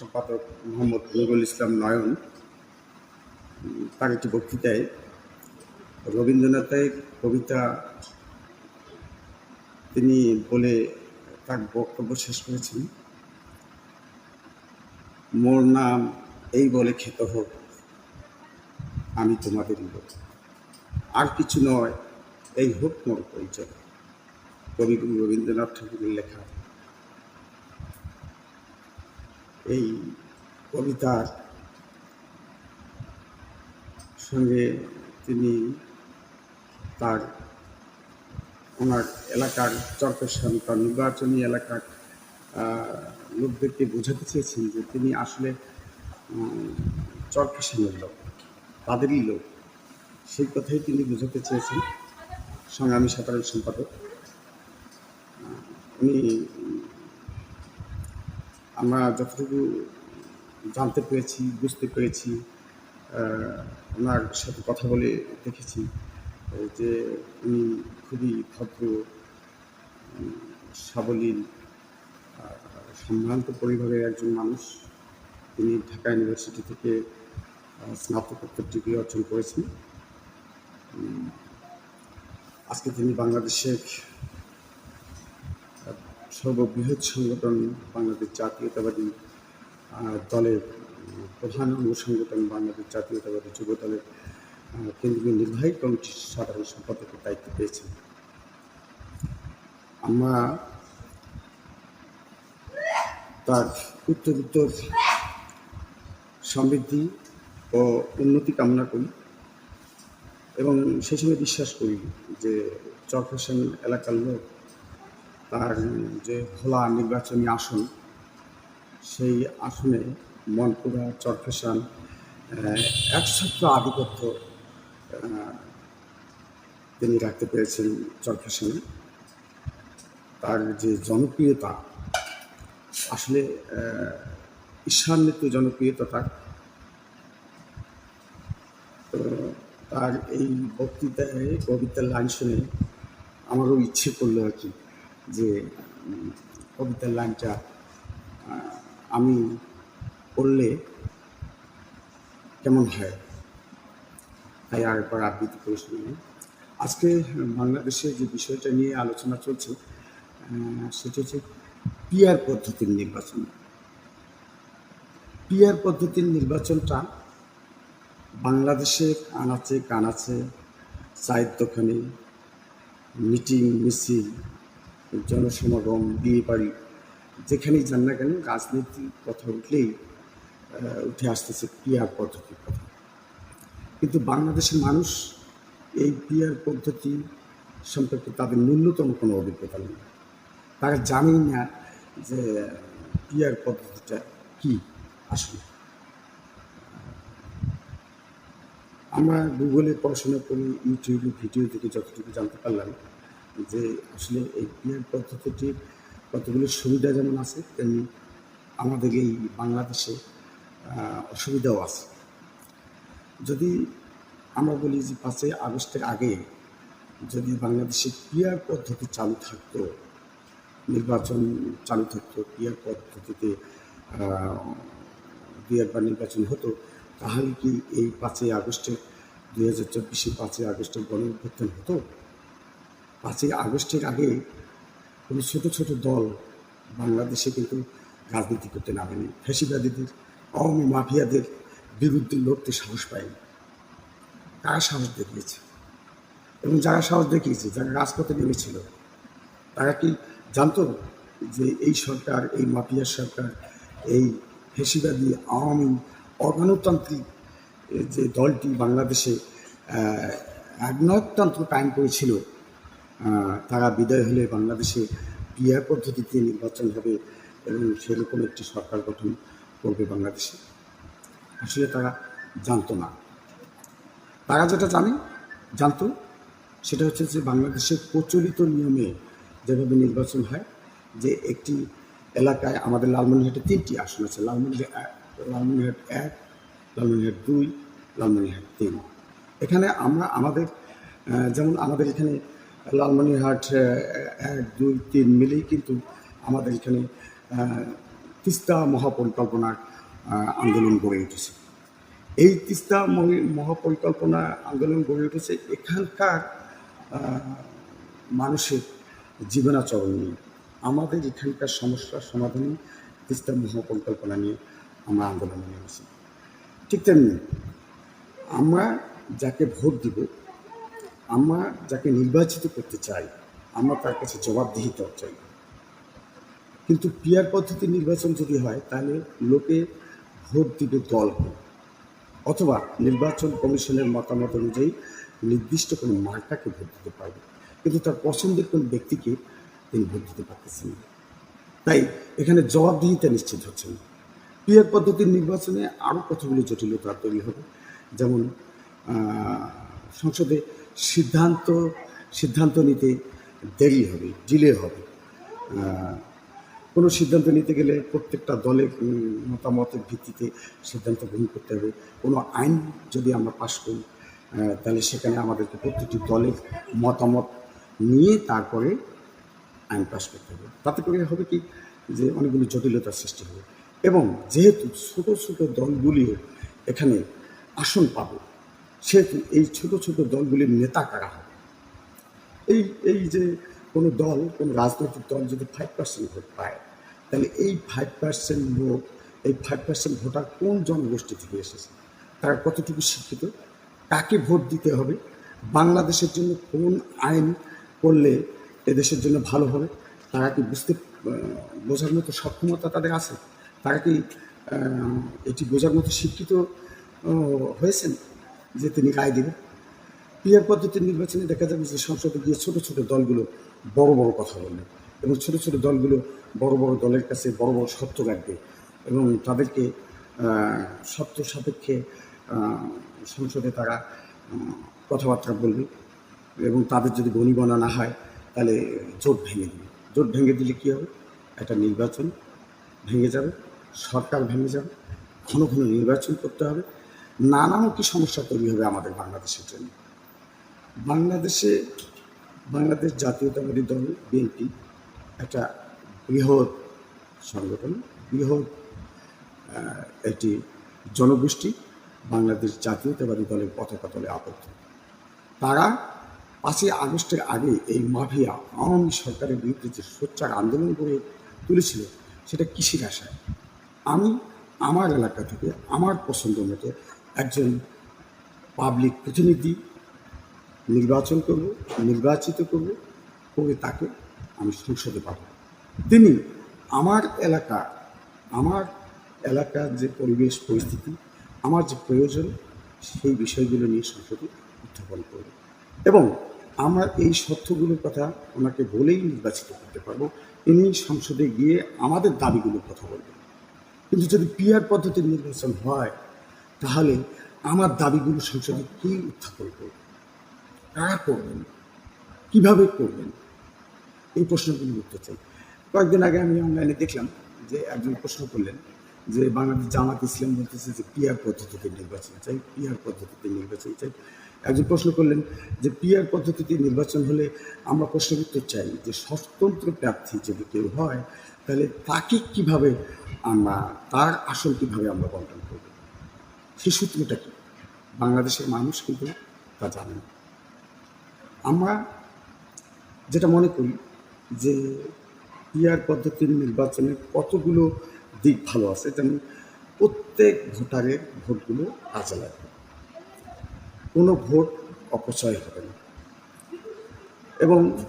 সম্পাদক মোহাম্মদ নুরুল ইসলাম নয়ন তার একটি বক্তৃতায় রবীন্দ্রনাথের কবিতা তিনি বলে তার বক্তব্য শেষ করেছেন। মোর নাম এই বলে খেত হোক, আমি তোমাদের লোক। আর কিছু নয়, এই হোক মোর পরিচয়। কবিগুরু রবীন্দ্রনাথ ঠাকুরের লেখা এই কবিতার সঙ্গে তিনি তার ওনার এলাকার চরপেশন বা নির্বাচনী এলাকার লোকদেরকে বোঝাতে চেয়েছেন যে তিনি আসলে চরপেশনের লোক, তাদেরই লোক। সেই কথাই তিনি বোঝাতে চেয়েছেন। সংগ্রামী সাধারণ সম্পাদক। উনি আমরা যতটুকু জানতে পেরেছি, বুঝতে পেরেছি ওনার সাথে কথা বলে দেখেছি যে উনি খুবই ভদ্র, সাবলীল সম্ভ্রান্ত পরিবারের একজন মানুষ। তিনি ঢাকা ইউনিভার্সিটি থেকে স্নাতকোত্তর ডিগ্রি অর্জন করেছেন। আজকে তিনি বাংলাদেশের সর্ববৃহৎ সংগঠন বাংলাদেশ জাতীয়তাবাদী দলের প্রধান অঙ্গ সংগঠন বাংলাদেশ জাতীয়তাবাদী যুব দলের কেন্দ্রীয় নির্বাহী কমিটির সাধারণ সম্পাদকের দায়িত্ব পেয়েছেন। আমরা তার উত্তরোত্তর সমৃদ্ধি ও উন্নতি কামনা করি এবং সেই সঙ্গে বিশ্বাস করি যে চরফেশন এলাকার লোক তার যে খোলা নির্বাচনী আসন, সেই আসনে মনপুরা চরফেশন একছত্র আধিপত্য তিনি রাখতে পেরেছেন চরফেশনে। তার যে জনপ্রিয়তা, আসলে ঈর্ষান্বিত জনপ্রিয়তা তার তার এই বক্তৃতায়, কবিতার লাইন শুনে আমারও ইচ্ছে করল আর কি। যে কবিতার লাইনটা আমি পড়লে কেমন হয়? তাই আর একবার আবৃত্তি করে আজকে বাংলাদেশে যে বিষয়টা নিয়ে আলোচনা চলছে সেটা হচ্ছে পিয়ার পদ্ধতির নির্বাচন। পিয়ার পদ্ধতির নির্বাচনটা বাংলাদেশে আনাচে কানাচে চায়ের দোকানে মিটিং, মিছিল জনসমাগম, বিয়ে বাড়ি, যেখানেই যান না কেন রাজনীতির কথা উঠলেই উঠে আসতেছে পিয়ার পদ্ধতির কথা। কিন্তু বাংলাদেশের মানুষ এই পিয়ার পদ্ধতি সম্পর্কে তাদের ন্যূনতম কোনো অভিজ্ঞতা নেই। তারা জানেই না যে পিয়ার পদ্ধতিটা কি আসলে। আমরা গুগলে পড়াশোনা করি, ইউটিউবে ভিডিও থেকে যতটুকু জানতে পারলাম যে আসলে এই পিয়ার পদ্ধতিটির কতগুলো সুবিধা যেমন আছে, তেমনি আমাদের এই বাংলাদেশে অসুবিধাও আছে। যদি আমরা বলি যে পাঁচই আগস্টের আগে যদি বাংলাদেশে পিয়ার পদ্ধতি চালু থাকতো, নির্বাচন চালু থাকতো পিয়ার পদ্ধতিতে দুই একবার নির্বাচন হতো, তাহলে কি এই পাঁচই আগস্টের, দুই হাজার চব্বিশে পাঁচই আগস্টের গণ হতো? পাঁচই আগস্টের আগে কোনো ছোটো ছোটো দল বাংলাদেশে কিন্তু রাজনীতি করতে নামেনি। ফ্যাসিবাদীদের আওয়ামী মাফিয়াদের বিরুদ্ধে লড়তে সাহস পায়নি। তারা সাহস দেখিয়েছে। এবং যারা সাহস দেখিয়েছে যারা রাজপথে নেমেছিল তারা কি জানতো যে এই সরকার এই মাফিয়ার সরকার এই ফেসিবাদী আওয়ামী অগণতান্ত্রিক যে দলটি বাংলাদেশে আহ, একনায়কতন্ত্র কায়েম করেছিল তারা বিদায় হলে বাংলাদেশে পিয়ার পদ্ধতিতে নির্বাচন হবে এবং সেরকম একটি সরকার গঠন করবে বাংলাদেশে। আসলে তারা জানতো না। তারা যেটা জানে, জানতো, সেটা হচ্ছে যে বাংলাদেশের প্রচলিত নিয়মে যেভাবে নির্বাচন হয়, যে একটি এলাকায় আমাদের লালমনিরহাটে তিনটি আসন আছে, লালমনিরহাট এক লালমনিরহাট এক, লালমনিরহাট দুই, লালমনিরহাট তিন। এখানে আমরা, আমাদের যেমন আমাদের এখানে লালমনিরহাট এক দুই, তিন মিলেই কিন্তু আমাদের এখানে তিস্তা মহাপরিকল্পনার আন্দোলন গড়ে উঠেছে। এই তিস্তা মহি- মহাপরিকল্পনা আন্দোলন গড়ে উঠেছে এখানকার মানুষের জীবনাচরণ নিয়ে। আমাদের এখানকার সমস্যার সমাধানে তিস্তা মহাপরিকল্পনা নিয়ে আমরা আন্দোলন আন্দোলনে নেমেছি। ঠিক তেমনি আমরা যাকে ভোট দিব আমরা যাকে নির্বাচিত করতে চাই, আমরা তার কাছে জবাবদিহিতা চাই। কিন্তু পিয়ার পদ্ধতি নির্বাচন যদি হয়, তাহলে লোকে ভোট দিবে দলকে অথবা নির্বাচন কমিশনের মতামত অনুযায়ী নির্দিষ্ট কোনো মার্কাকে ভোট দিতে পারবে। কিন্তু তার পছন্দের কোনো ব্যক্তিকে তিনি ভোট দিতে পারতেছেন না। তাই এখানে জবাবদিহিতা নিশ্চিত হচ্ছে না। পিয়ার পদ্ধতির নির্বাচনে আরও কতগুলো জটিলতা তৈরি হবে? যেমন সংসদে সিদ্ধান্ত সিদ্ধান্ত নিতে দেরি হবে, ডিলে হবে। কোনো সিদ্ধান্ত নিতে গেলে প্রত্যেকটা দলের মতামতের ভিত্তিতে সিদ্ধান্ত গ্রহণ করতে হবে। কোনো আইন যদি আমরা পাশ করি তাহলে সেখানে আমাদেরকে প্রত্যেকটি দলের মতামত নিয়ে তারপরে আইন পাশ করতে হবে। তাতে করে হবে কি? যে অনেকগুলি জটিলতার সৃষ্টি হবে। এবং যেহেতু ছোট ছোট দলগুলিও এখানে আসন পাবে সেহেতু এই ছোট ছোট দলগুলির নেতা কারা হবে? এই এই যে কোনো দল, কোনো রাজনৈতিক দল যদি ফাইভ পার্সেন্ট ভোট পায়, তাহলে এই ফাইভ পার্সেন্ট ভোট, এই ফাইভ পার্সেন্ট ভোটার কোন জনগোষ্ঠী থেকে এসেছে? তারা কতটুকু শিক্ষিত? কাকে ভোট দিতে হবে? বাংলাদেশের জন্য কোন আইন করলে এদেশের জন্য ভালো হবে? তারা কি বুঝতে বোঝার মতো সক্ষমতা তাদের আছে? তারা কি এটি বোঝার মতো শিক্ষিত হয়েছেন? যে তিনি রায় দেবেন। পিয়ার পদ্ধতির নির্বাচনে দেখা যাবে যে সংসদে গিয়ে ছোট ছোট দলগুলো বড় বড় কথা বলবে এবং ছোট ছোট দলগুলো বড় বড় দলের কাছে বড় বড় সত্য রাখবে এবং তাদেরকে সত্য সাপেক্ষে সংসদে তারা কথাবার্তা বলবে এবং তাদের যদি গণিগণা না হয় তাহলে জোট ভেঙে দিবে। জোট ভেঙে দিলে কী হবে? একটা নির্বাচন ভেঙে যাবে, সরকার ভেঙে যাবে, ঘন ঘন নির্বাচন করতে হবে। নানামুখী সমস্যা তৈরি হবে আমাদের বাংলাদেশের জন্য। বাংলাদেশে, বাংলাদেশ জাতীয়তাবাদী দল, বিএনপি, একটা বৃহৎ সংগঠন, বৃহৎ একটি জনগোষ্ঠী বাংলাদেশ জাতীয়তাবাদী দলের পতাকা তলে আবদ্ধ। তারা পাঁচই আগস্টের আগে এই মাফিয়া আওয়ামী সরকারের বিরুদ্ধে যে সোচ্চার আন্দোলন করে তুলেছিল, সেটা কৃষির আশায়? আমি, আমার এলাকা থেকে, আমার পছন্দ মতো একজন পাবলিক প্রতিনিধি নির্বাচন করব, নির্বাচিত করব করে তাকে আমি সংসদে পাঠাবো। তিনি আমার এলাকা আমার এলাকার যে পরিবেশ, পরিস্থিতি, আমার যে প্রয়োজন, সেই বিষয়গুলো নিয়ে সংসদে উত্থাপন করব। এবং আমরা এই তথ্যগুলোর কথা ওনাকে বলেই নির্বাচিত করতে পারব। তিনি সংসদে গিয়ে আমাদের দাবিগুলোর কথা বলবেন। কিন্তু যদি পিয়ার পদ্ধতির নির্বাচন হয় তাহলে আমার দাবিগুলো সংসদে কে উত্থাপন করবে? কারা করবেন? কীভাবে করবেন? এই প্রশ্নগুলি উত্তর চাই। কয়েকদিন আগে আমি অনলাইনে দেখলাম যে একজন প্রশ্ন করলেন যে বাংলাদেশ জামাত ইসলাম বলতেছে যে পিয়ার পদ্ধতিতে নির্বাচন চাই পিয়ার পদ্ধতিতে নির্বাচন চাই। একজন প্রশ্ন করলেন যে পিয়ার পদ্ধতিতে নির্বাচন হলে আমরা প্রশ্নের উত্তর চাই যে স্বতন্ত্র প্রার্থী যদি কেউ হয়, তাহলে তাকে কীভাবে আমরা, তার আসন কীভাবে আমরা বন্টন করব? সেই সূত্রটা কি? বাংলাদেশের মানুষ কিন্তু তা জানে না। আমরা যেটা মনে করি যে পিয়ার পদ্ধতির নির্বাচনের কতগুলো দিক ভালো আছে, যেমন প্রত্যেক ভোটারের ভোটগুলো কাজে লাগবে। কোনো ভোট অপচয় হবে না। এবং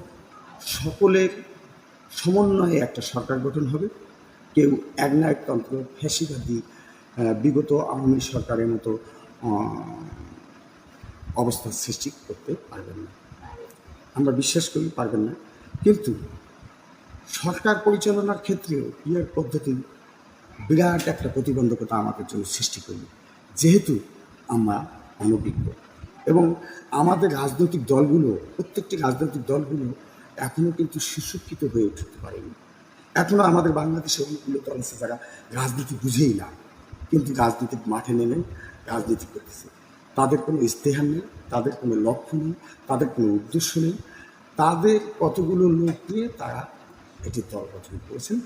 সকলের সমন্বয়ে একটা সরকার গঠন হবে। কেউ একনায়কতন্ত্র ফ্যাসিবাদী বিগত আওয়ামী সরকারের মতো আহ, অবস্থার সৃষ্টি করতে পারবেন না। আমরা বিশ্বাস করি পারবেন না। কিন্তু সরকার পরিচালনার ক্ষেত্রেও পিয়ার পদ্ধতি বিরাট একটা প্রতিবন্ধকতা আমাদের জন্য সৃষ্টি করবে যেহেতু আমরা অনভিজ্ঞ এবং আমাদের রাজনৈতিক দলগুলো প্রত্যেকটি রাজনৈতিক দলগুলো এখনও কিন্তু সুশিক্ষিত হয়ে উঠতে পারেনি। এখনও আমাদের বাংলাদেশে অনেকগুলো দল আছে যারা রাজনীতি বুঝেই না। কিন্তু রাজনীতির মাঠে নেমে রাজনীতি করতেছে। তাদের কোনো ইস্তেহার নেই, তাদের কোনো লক্ষ্য নেই, তাদের কোনো উদ্দেশ্য নেই। তাদের কতগুলো লোক নিয়ে তারা এটি দল গঠন করেছেন,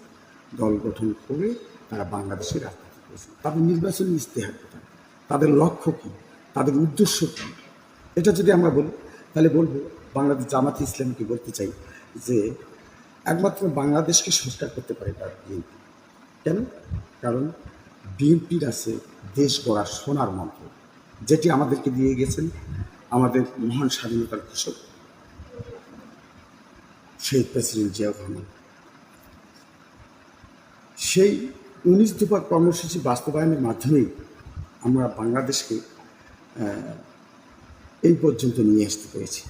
দল গঠন করে তারা বাংলাদেশে রাজনীতি করেছেন। তাদের নির্বাচনী ইস্তেহার কোথায়? তাদের লক্ষ্য কী? তাদের উদ্দেশ্য কী? এটা যদি আমরা বলি, তাহলে বলব বাংলাদেশ জামাতে ইসলামকে বলতে চাই যে একমাত্র বাংলাদেশকে সংস্কার করতে পারে তার কেন? কারণ বিএনপির আছে দেশ গড়ার সোনার মন্ত্র, যেটি আমাদেরকে দিয়ে গেছেন আমাদের মহান স্বাধীনতার কৃষক শহীদ প্রেসিডেন্ট জিয়াউর রহমান। সেই উনিশ দফা কর্মসূচি বাস্তবায়নের মাধ্যমেই আমরা বাংলাদেশকে এই পর্যন্ত নিয়ে আসতে পেরেছি।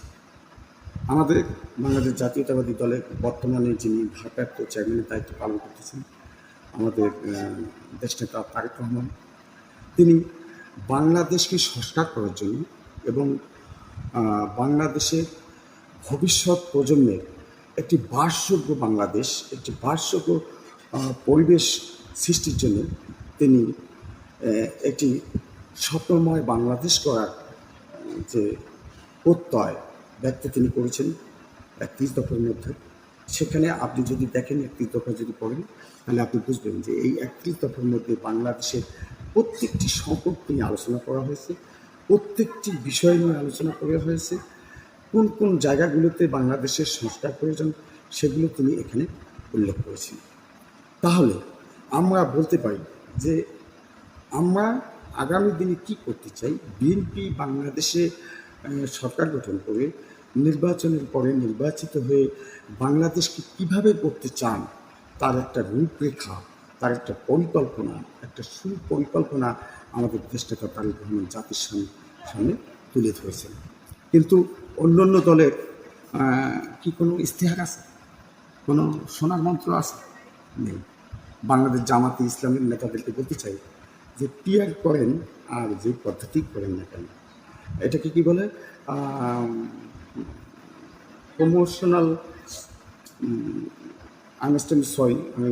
আমাদের বাংলাদেশ জাতীয়তাবাদী দলের বর্তমানে যিনি ভারপ্রাপ্ত চেয়ারম্যানের দায়িত্ব পালন করতেছেন আমাদের আহ, দেশনেতা তারেক রহমান। তিনি বাংলাদেশকে সংস্কার করার জন্য এবং বাংলাদেশের ভবিষ্যৎ প্রজন্মের একটি বাসযোগ্য বাংলাদেশ একটি বাসযোগ্য পরিবেশ সৃষ্টির জন্য তিনি একটি স্বপ্নময় বাংলাদেশ করার যে প্রত্যয় ব্যক্ত তিনি করেছেন এক একত্রিশ দফার মধ্যে। সেখানে আপনি যদি দেখেন একত্রিশ দফা যদি পড়েন, তাহলে আপনি বুঝবেন যে এই একত্রিশ দফার মধ্যে বাংলাদেশের প্রত্যেকটি সংকট নিয়ে আলোচনা করা হয়েছে, প্রত্যেকটি বিষয় নিয়ে আলোচনা করা হয়েছে। কোন কোন জায়গাগুলোতে বাংলাদেশের সংস্কার প্রয়োজন, সেগুলো তিনি এখানে উল্লেখ করেছেন। তাহলে আমরা বলতে পারি যে আমরা আগামী দিনে কি করতে চাই? বিএনপি বাংলাদেশে সরকার গঠন করে নির্বাচনের পরে নির্বাচিত হয়ে বাংলাদেশকে কীভাবে করতে চান, তার একটা রূপরেখা, তার একটা পরিকল্পনা, একটা সুপরিকল্পনা আমাদের দেশনেতা তারেক রহমান জাতির সামনে সামনে তুলে ধরেছেন। কিন্তু অন্য অন্য দলের কি কোনো ইস্তেহার আছে? কোনো সোনার মন্ত্র আছে? নেই। বাংলাদেশ জামাতে ইসলামের নেতাদেরকে বলতে চাই যে পিয়ার করেন আর যে পদ্ধতি করেন না কেন। এটাকে কি বলে? প্রমোশনাল আন্ডারস্ট্যান্ড সরি আমি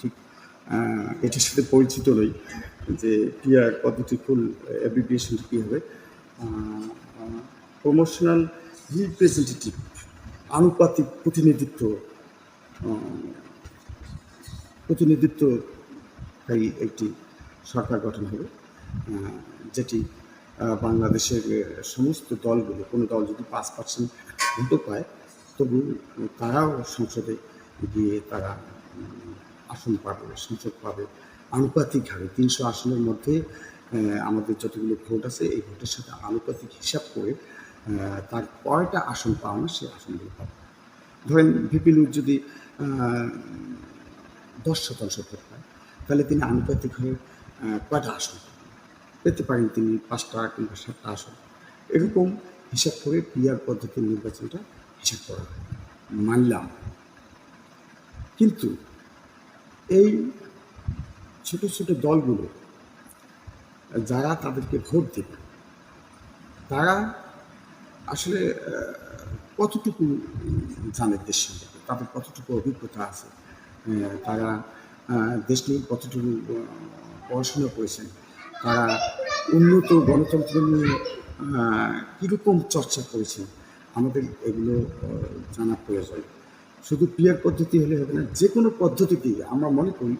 ঠিক এটার সাথে পরিচিত নই, যে পিয়ার পদ্ধতি ফুল অ্যাবিভিয়েশনটা কী হবে। প্রমোশনাল রিপ্রেজেন্টেটিভ আনুপাতিক প্রতিনিধিত্ব প্রতিনিধিত্বকারী একটি সরকার গঠন হবে যেটি বাংলাদেশের সমস্ত দলগুলো, কোনো দল যদি পাঁচ পার্সেন্ট ভোটও পায়, তবু তারাও সংসদে গিয়ে তারা আসন পাবে, সংসদ পাবে আনুপাতিকভাবে তিনশো আসনের মধ্যে আমাদের যতগুলো ভোট আছে, এই ভোটের সাথে আনুপাতিক হিসাব করে তার কয়টা আসন পাওয়া সেই আসনগুলো পাবে ধরেন লুট যদি দশ শতাংশ ভোট পায়, তাহলে তিনি আনুপাতিক হয়ে কয়টা আসন পাবেন? পেতে পারেন তিনি পাঁচটা কিংবা সাতটা আসন। এরকম হিসাব করে পিয়ার পদ্ধতির নির্বাচনটা হিসাব করা মানলাম। কিন্তু এই ছোট ছোট দলগুলো যারা তাদেরকে ভোট দেবে, তারা আসলে কতটুকু জানে দেশ সম্পর্কে? তাদের কতটুকু অভিজ্ঞতা আছে? তারা দেশ নিয়ে কতটুকু পড়াশোনা করেছেন? তারা উন্নত গণতন্ত্র নিয়ে কীরকম চর্চা করেছেন আমাদের এগুলো জানা প্রয়োজন শুধু পিয়ার পদ্ধতি হলে হবে না, যে কোনো পদ্ধতিতেই আমরা মনে করি,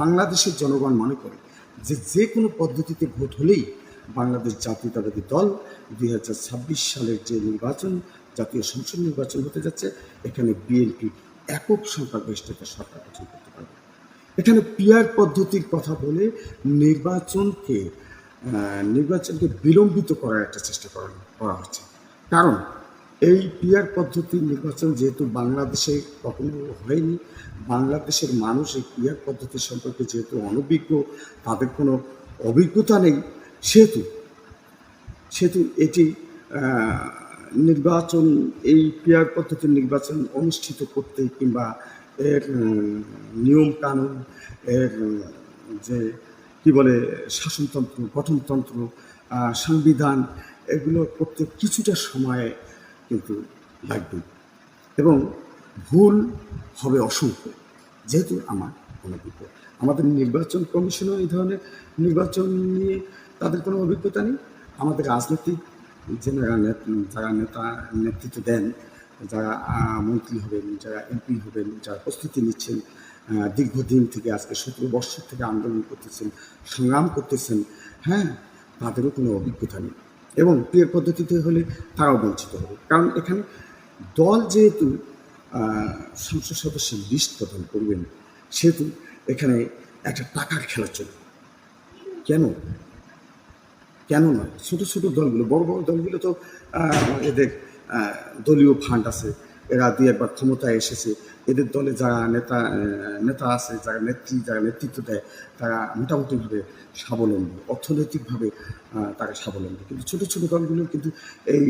বাংলাদেশের জনগণ মনে করে যে যে কোনো পদ্ধতিতে ভোট হলেই বাংলাদেশ জাতীয়তাবাদী দল দুই হাজার ছাব্বিশ সালের যে নির্বাচন, জাতীয় সংসদ নির্বাচন হতে যাচ্ছে, এখানে বিএনপি একক সংখ্যাগরিষ্ঠতার সরকার গঠন পারবে এখানে পিয়ার পদ্ধতির কথা বলে নির্বাচনকে নির্বাচনকে বিলম্বিত করার একটা চেষ্টা করা করা হচ্ছে। কারণ এই পিয়ার পদ্ধতির নির্বাচন যেহেতু বাংলাদেশে কখনো হয়নি, বাংলাদেশের মানুষ এই পিয়ার পদ্ধতি সম্পর্কে যেহেতু অনভিজ্ঞ, তাদের কোনো অভিজ্ঞতা নেই, সেহেতু সেহেতু এটি নির্বাচন, এই পিয়ার পদ্ধতির নির্বাচন অনুষ্ঠিত করতে কিংবা এর নিয়ম কানুন, এর যে, কি বলে, শাসনতন্ত্র, গঠনতন্ত্র সংবিধান, এগুলো করতে কিছুটা সময় কিন্তু লাগবে। এবং ভুল হবে অসংখ্য, যেহেতু আমার অনভিজ্ঞ আমাদের নির্বাচন কমিশনও এই ধরনের নির্বাচন নিয়ে তাদের কোনো অভিজ্ঞতা নেই। আমাদের রাজনৈতিক যারা যারা নেতা, নেতৃত্ব দেন যারা মন্ত্রী হবেন, যারা এমপি হবেন, যারা প্রস্তুতি নিচ্ছেন দীর্ঘদিন থেকে আজকে সতেরো বছর থেকে আন্দোলন করতেছেন, সংগ্রাম করতেছেন হ্যাঁ তাদেরও কোনো অভিজ্ঞতা নেই। এবং পিয়ার পদ্ধতিতে হলে তারাও বঞ্চিত হবে। কারণ এখানে দল যেহেতু সংসদ সদস্যের লিস্ট প্রদান করবেন, সেহেতু এখানে একটা টাকার খেলা চলবে। কেন? কেন নয়? ছোটো, ছোট দলগুলো, বড় বড় দলগুলো তো এদের দলীয় ফান্ড আছে, এরা দিয়ে একবার ক্ষমতায় এসেছে। এদের দলে যারা নেতা নেতা আছে, যারা নেত্রী, যারা নেতৃত্ব দেয়, তারা মোটামুটিভাবে স্বাবলম্বী, অর্থনৈতিকভাবে তারা স্বাবলম্বী। কিন্তু ছোটো ছোটো দলগুলো কিন্তু এই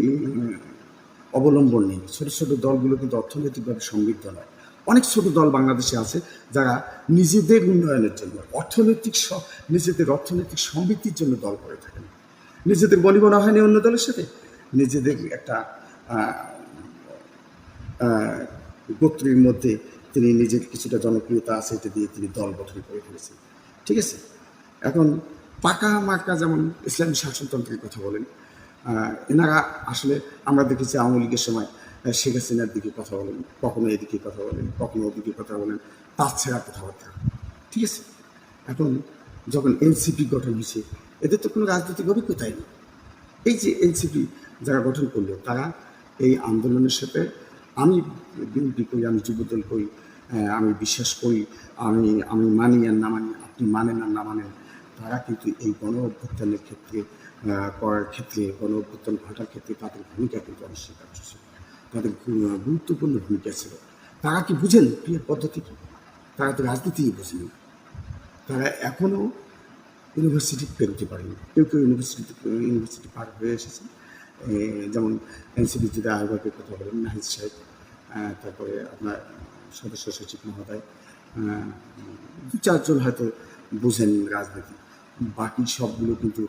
অবলম্বন নেই। ছোটো ছোটো দলগুলো কিন্তু অর্থনৈতিকভাবে সমৃদ্ধ নয়। অনেক ছোট দল বাংলাদেশে আছে যারা নিজেদের উন্নয়নের জন্য, অর্থনৈতিক নিজেদের অর্থনৈতিক সমৃদ্ধির জন্য দল করে থাকেন। নিজেদের বনিবনা হয়নি অন্য দলের সাথে? নিজেদের একটা গোত্রের মধ্যে তিনি নিজের কিছুটা জনপ্রিয়তা আছে, এটা দিয়ে তিনি দল গঠন করে ফেলেছেন। ঠিক আছে? এখন পাকা মার্কা যেমন ইসলামী শাসনতন্ত্রের কথা বলেন এনারা আসলে আমরা দেখেছি আওয়ামী লীগের সময় শেখ হাসিনার দিকে কথা বলেন, কখনো এদিকে কথা বলেন, কখনো ওদিকে কথা বলেন তার ছেড়া কথাবার্তা। ঠিক আছে? এখন যখন এনসিপি গঠন হয়েছে, এদের তো কোনো রাজনৈতিক অভিজ্ঞতাই নেই। এই যে এনসিপি যারা গঠন করল, তারা এই আন্দোলনের সাথে আমি বিএনপি করি, আমি যুবদল করি আমি বিশ্বাস করি, আমি আমি মানি আর না মানি, আপনি মানেন আর না মানেন, তারা কিন্তু এই গণ অভ্যুত্থানের ক্ষেত্রে করার ক্ষেত্রে, গণ অভ্যুত্থান ঘটার ক্ষেত্রে তাদের ভূমিকা কিন্তু অনস্বীকার্য ছিল তাদের গুরুত্বপূর্ণ ভূমিকা ছিল। তারা কি বুঝেন প্রিয় পদ্ধতি কি? তারা তো রাজনীতিই বোঝেন। তারা এখনও ইউনিভার্সিটি পেরোতে পারেনি। কেউ কেউ ইউনিভার্সিটি ইউনিভার্সিটি পার হয়ে এসেছে। যেমন এনসিপি যদি আহ্বায়কের কথা বলেন নাহিদ সাহেব তারপরে আপনার সদস্য সচিব মহোদয় দু চারজন হয়তো বোঝেন রাজনীতি। বাকি সবগুলো কিন্তু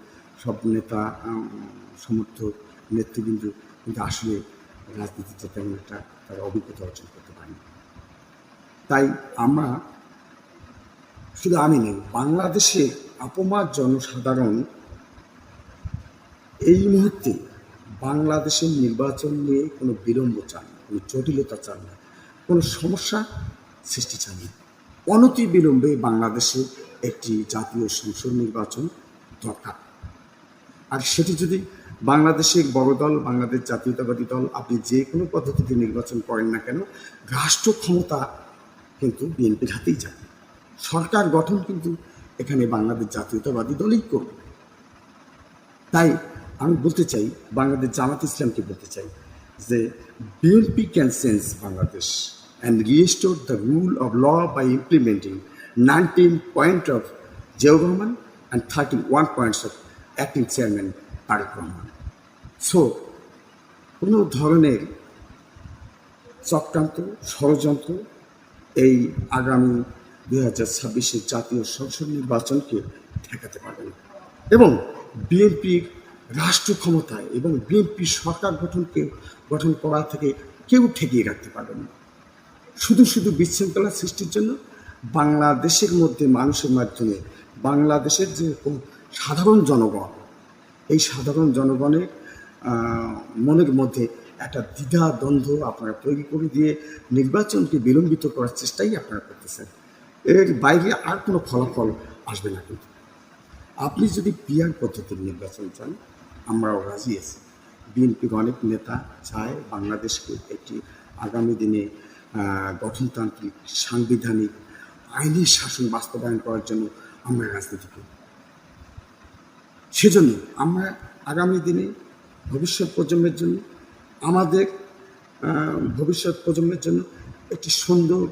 সব নেতা সমর্থক নেতৃবৃন্দ কিন্তু আসলে রাজনীতিতে তেমন একটা তার অভিজ্ঞতা অর্জন করতে পারেনি। তাই আমরা শুধু আমি নেই বাংলাদেশে আপমার জনসাধারণ এই মুহূর্তে বাংলাদেশের নির্বাচন নিয়ে কোনো বিলম্ব চান না, কোনো জটিলতা চান না, কোনো সমস্যা সৃষ্টি চান না। অনতি বিলম্বে বাংলাদেশে একটি জাতীয় সংসদ নির্বাচন দরকার। আর সেটি যদি বাংলাদেশের বড় দল, বাংলাদেশ জাতীয়তাবাদী দল আপনি যে কোনো পদ্ধতিতে নির্বাচন করেন না কেন, রাষ্ট্র ক্ষমতা কিন্তু বিএনপির হাতেই যাবে সরকার গঠন কিন্তু এখানে বাংলাদেশ জাতীয়তাবাদী দলই করবে। তাই আমি বলতে চাই, বাংলাদেশ জামাত ইসলামকে বলতে চাই যে BNP can sense Bangladesh and restore the rule of law by implementing nineteen point of Ziaur Rahman and thirty one points of acting chairman Tarique Rahman so কোনো ধরনের চক্রান্ত, ষড়যন্ত্র এই আগামী দুই হাজার ছাব্বিশের জাতীয় সংসদ নির্বাচনকে ঠেকাতে পারবে এবং বিএনপির রাষ্ট্র ক্ষমতায় এবং বিএনপি সরকার গঠনকে গঠন করা থেকে কেউ ঠেকিয়ে রাখতে পারবেন না। শুধু শুধু বিশৃঙ্খলা সৃষ্টির জন্য বাংলাদেশের মধ্যে মানুষের মাধ্যমে বাংলাদেশের যে সাধারণ জনগণ, এই সাধারণ জনগণের মনের মধ্যে একটা দ্বিধা দ্বন্দ্ব আপনারা তৈরি করে দিয়ে নির্বাচনকে বিলম্বিত করার চেষ্টাই আপনারা করতেছেন। এর বাইরে আর কোনো ফলাফল আসবে না কিন্তু। আপনি যদি পিয়ার পদ্ধতির নির্বাচন চান আমরাও রাজি আছি। বিএনপির অনেক নেতা চায় বাংলাদেশকে একটি আগামী দিনে গঠনতান্ত্রিক, সাংবিধানিক, আইনি শাসন বাস্তবায়ন করার জন্য আমরা রাজনীতি করি। সেজন্য আমরা আগামী দিনে ভবিষ্যৎ প্রজন্মের জন্য, আমাদের ভবিষ্যৎ প্রজন্মের জন্য একটি সুন্দর,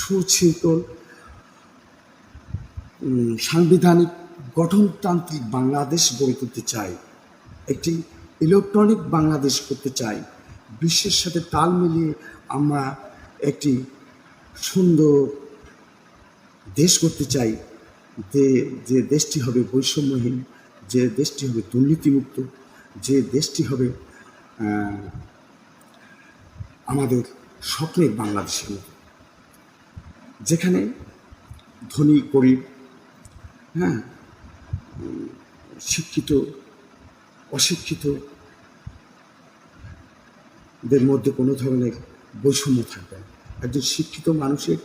সুশৃঙ্খল সাংবিধানিক, গঠনতান্ত্রিক বাংলাদেশ গড়ে তুলতে চাই। একটি ইলেকট্রনিক বাংলাদেশ করতে চাই। বিশ্বের সাথে তাল মিলিয়ে আমরা একটি সুন্দর দেশ করতে চাই। যে যে দেশটি হবে বৈষম্যহীন, যে দেশটি হবে দুর্নীতিমুক্ত, যে দেশটি হবে আমাদের স্বপ্নের বাংলাদেশের মতো। যেখানে ধনী, গরিব হ্যাঁ শিক্ষিত অশিক্ষিত দের মধ্যে কোনো ধরনের বৈষম্য থাকবে না। একজন শিক্ষিত মানুষের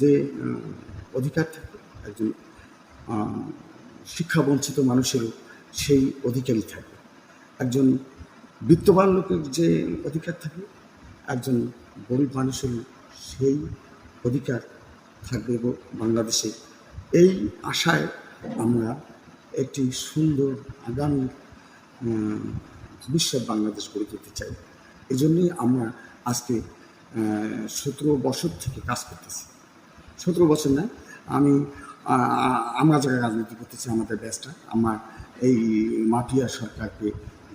যে অধিকার থাকে একজন শিক্ষাবঞ্চিত মানুষেরও সেই অধিকারই থাকে একজন বিত্তবান লোকের যে অধিকার থাকে একজন গরিব মানুষেরও সেই অধিকার থাকবে বাংলাদেশে এই আশায় আমরা একটি সুন্দর, আগামী ভবিষ্যৎ বাংলাদেশ গড়ে তুলতে চাই। এই জন্যই আমরা আজকে সতেরো বছর থেকে কাজ করতেছি। সতেরো বছর না, আমি আমরা যারা রাজনীতি করতেছি, আমাদের ব্যাচটা, আমার এই মাফিয়া সরকারকে,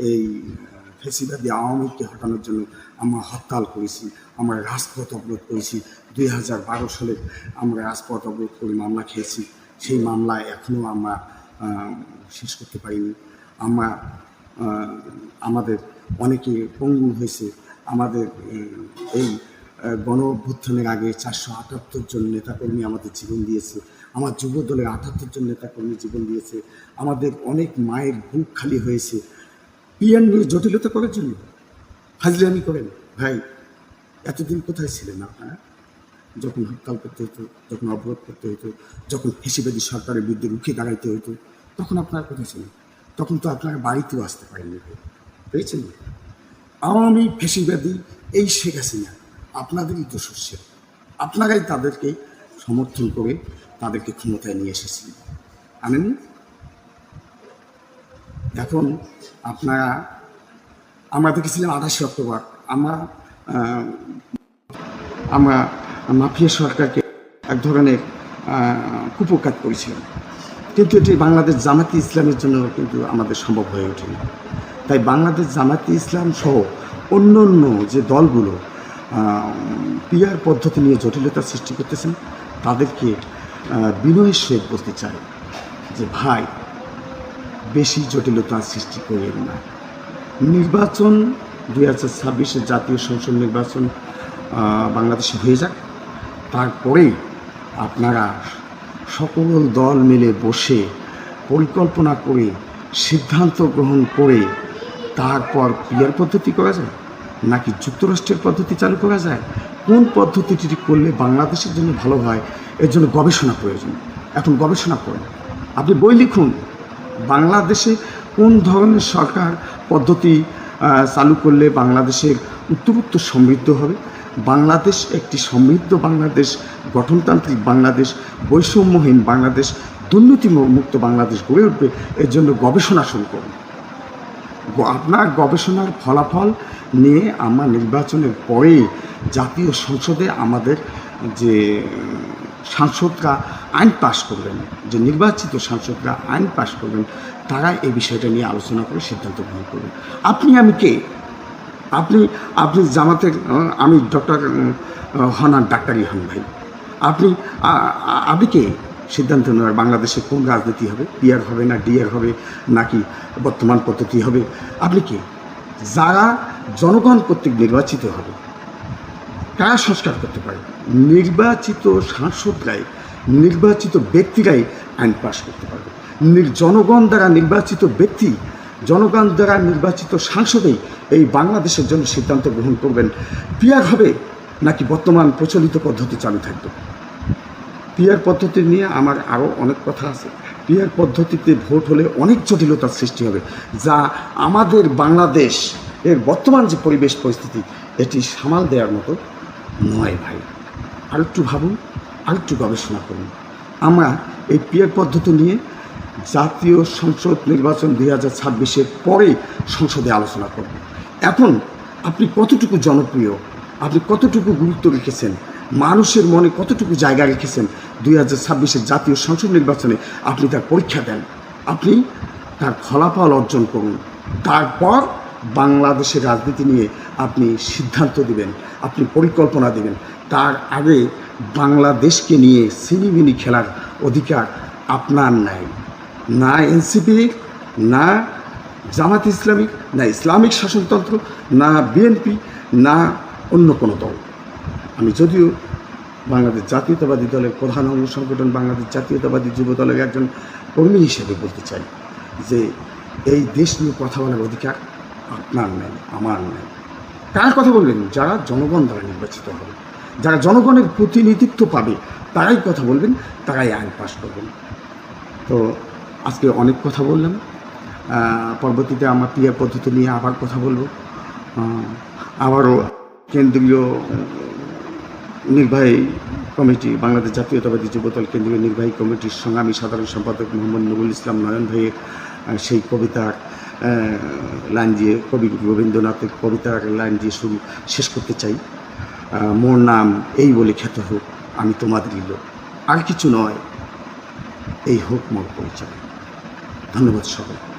এই ফেসিবাদী আওয়ামী লীগকে হটানোর জন্য আমরা হরতাল করেছি, আমরা রাজপথ অবরোধ করেছি। দুই হাজার বারো সালে আমরা রাজপথ অবরোধ করে মামলা খেয়েছি। সেই মামলা এখনও আমরা শেষ করতে পারিনি। আমরা আমাদের অনেকে পঙ্গু হয়েছে। আমাদের এই গণ অভ্যুত্থানের আগে চারশো আটাত্তর জন নেতাকর্মী আমাদের জীবন দিয়েছে। আমার যুব দলের আটাত্তর জন নেতাকর্মী জীবন দিয়েছে। আমাদের অনেক মায়ের বুক খালি হয়েছে। পিএন নিয়ে জটিলতা করার জন্য ফাজলামি করেন। ভাই, এতদিন কোথায় ছিলেন আপনারা? যখন হরতাল করতে হতো, যখন অবরোধ করতে হতো, যখন ফেসিবাদী সরকারের বিরুদ্ধে রুখে দাঁড়াইতে হতো, তখন আপনারা কোথায় ছিলেন? তখন তো আপনারা বাড়িতেও আসতে পারেননি পেয়েছেন আওয়ামী ফেসিবাদী, এই শেখ হাসিনা, আপনাদেরই তো শস্য আপনারাই তাদেরকে সমর্থন করে তাদেরকে ক্ষমতায় নিয়ে এসেছিলেন আনেন এখন আপনারা, আমরা দেখেছিলাম আঠাশে অক্টোবর, আমরা আমরা মাফিয়া সরকারকে এক ধরনের কুপকাত করেছিলাম। কিন্তু এটি বাংলাদেশ জামাতি ইসলামের জন্য কিন্তু আমাদের সম্ভব হয়ে ওঠেনি। তাই বাংলাদেশ জামাতি ইসলাম সহ অন্য অন্য যে দলগুলো পিয়ার পদ্ধতি নিয়ে জটিলতা সৃষ্টি করতেছেন, তাদেরকে বিনয়ের সহিত বলতে চাই যে, ভাই, বেশি জটিলতা সৃষ্টি করেন না। নির্বাচন, দুই হাজার ছাব্বিশের জাতীয় সংসদ নির্বাচন বাংলাদেশে হয়ে যাক। তারপরেই আপনারা সকল দল মিলে বসে পরিকল্পনা করে, সিদ্ধান্ত গ্রহণ করে, তারপর পিয়ার পদ্ধতি করা যায়? নাকি যুক্তরাষ্ট্রের পদ্ধতি চালু করা যায়? কোন পদ্ধতিটি করলে বাংলাদেশের জন্য ভালো হয়? এর জন্য গবেষণা প্রয়োজন। এখন গবেষণা করুন। আপনি বই লিখুন। বাংলাদেশে কোন ধরনের সরকার পদ্ধতি চালু করলে বাংলাদেশের উত্তরোত্তর সমৃদ্ধ হবে? বাংলাদেশ একটি সমৃদ্ধ বাংলাদেশ, গঠনতান্ত্রিক বাংলাদেশ, বৈষম্যহীন বাংলাদেশ দুর্নীতি মুক্ত বাংলাদেশ গড়ে উঠবে, এর জন্য গবেষণা শুরু করুন। আপনার গবেষণার ফলাফল নিয়ে আমরা নির্বাচনের পরে জাতীয় সংসদে আমাদের যে সাংসদরা আইন পাশ করবেন যে নির্বাচিত সাংসদরা আইন পাশ করবেন তারা এই বিষয়টা নিয়ে আলোচনা করে সিদ্ধান্ত গ্রহণ করবেন আপনি আমি কে? আপনি আপনি জামাতের আমি ডক্টর হনার ডাক্তারই হন ভাই। আপনি আপনি কে? সিদ্ধান্ত নেওয়ার, বাংলাদেশে কোন রাজনীতি হবে? পিয়ার হবে না ডিয়ার হবে? নাকি বর্তমান পদ্ধতি হবে? আপনি কে? যারা জনগণ কর্তৃক নির্বাচিত হবে, কারা সংস্কার করতে পারে? নির্বাচিত সাংসদরাই, নির্বাচিত ব্যক্তিরাই আইন পাশ করতে পারবে। জনগণ দ্বারা নির্বাচিত ব্যক্তি জনগণ দ্বারা নির্বাচিত সাংসদেই এই বাংলাদেশের জন্য সিদ্ধান্ত গ্রহণ করবেন। পিয়ার হবে নাকি বর্তমান প্রচলিত পদ্ধতি চালু থাকবে? পিয়ার পদ্ধতি নিয়ে আমার আরও অনেক কথা আছে। পিয়ার পদ্ধতিতে ভোট হলে অনেক জটিলতার সৃষ্টি হবে, যা আমাদের বাংলাদেশ এর বর্তমান যে পরিবেশ পরিস্থিতি, এটি সামাল দেওয়ার মতো নয় ভাই। আরেকটু ভাবুন, আরেকটু গবেষণা করুন। আমরা এই পিয়ার পদ্ধতি নিয়ে জাতীয় সংসদ নির্বাচন দুই হাজার ছাব্বিশের পরে সংসদে আলোচনা করব। এখন আপনি কতটুকু জনপ্রিয়, আপনি কতটুকু গুরুত্ব রেখেছেন, মানুষের মনে কতটুকু জায়গা রেখেছেন দুই হাজার ছাব্বিশের জাতীয় সংসদ নির্বাচনে, আপনি তার পরীক্ষা দেন, আপনি তার ফলাফল অর্জন করুন। তারপর বাংলাদেশের রাজনীতি নিয়ে আপনি সিদ্ধান্ত দিবেন, আপনি পরিকল্পনা দিবেন। তার আগে বাংলাদেশকে নিয়ে সিনিমিনি খেলার অধিকার আপনার নাই। না এনসিপির না জামাত ইসলামিক না ইসলামিক শাসনতন্ত্র, না বিএনপি, না অন্য কোনো দল। আমি যদিও বাংলাদেশ জাতীয়তাবাদী দলের প্রধান অঙ্গ সংগঠন, বাংলাদেশ জাতীয়তাবাদী যুব দলের একজন কর্মী হিসেবে বলতে চাই যে এই দেশ নিয়ে কথা বলার অধিকার আপনার নেই, আমার নেই। কার কথা বলবেন? যারা জনগণ দ্বারা নির্বাচিত হবে, যারা জনগণের প্রতিনিধিত্ব পাবে, তারাই কথা বলবেন, তারাই আইন পাশ করবেন। তো আজকে অনেক কথা বললাম। পরবর্তীতে আমার পিয়ার পদ্ধতি নিয়ে আবার কথা বলব। আবারও কেন্দ্রীয় নির্বাহী কমিটি, বাংলাদেশ জাতীয়তাবাদী যুবদল কেন্দ্রীয় নির্বাহী কমিটির সংগ্রামী সাধারণ সম্পাদক মোহাম্মদ নুরুল ইসলাম নয়ন ভাইয়ের সেই কবিতার লাইন দিয়ে কবি রবীন্দ্রনাথের কবিতার লাইন দিয়ে শুরু, শেষ করতে চাই। মোর নাম এই বলে খ্যাত হোক, আমি তোমাদেরই লোক। আর কিছু নয়, এই হোক মোর পরিচয় ধন্যবাদ সবাই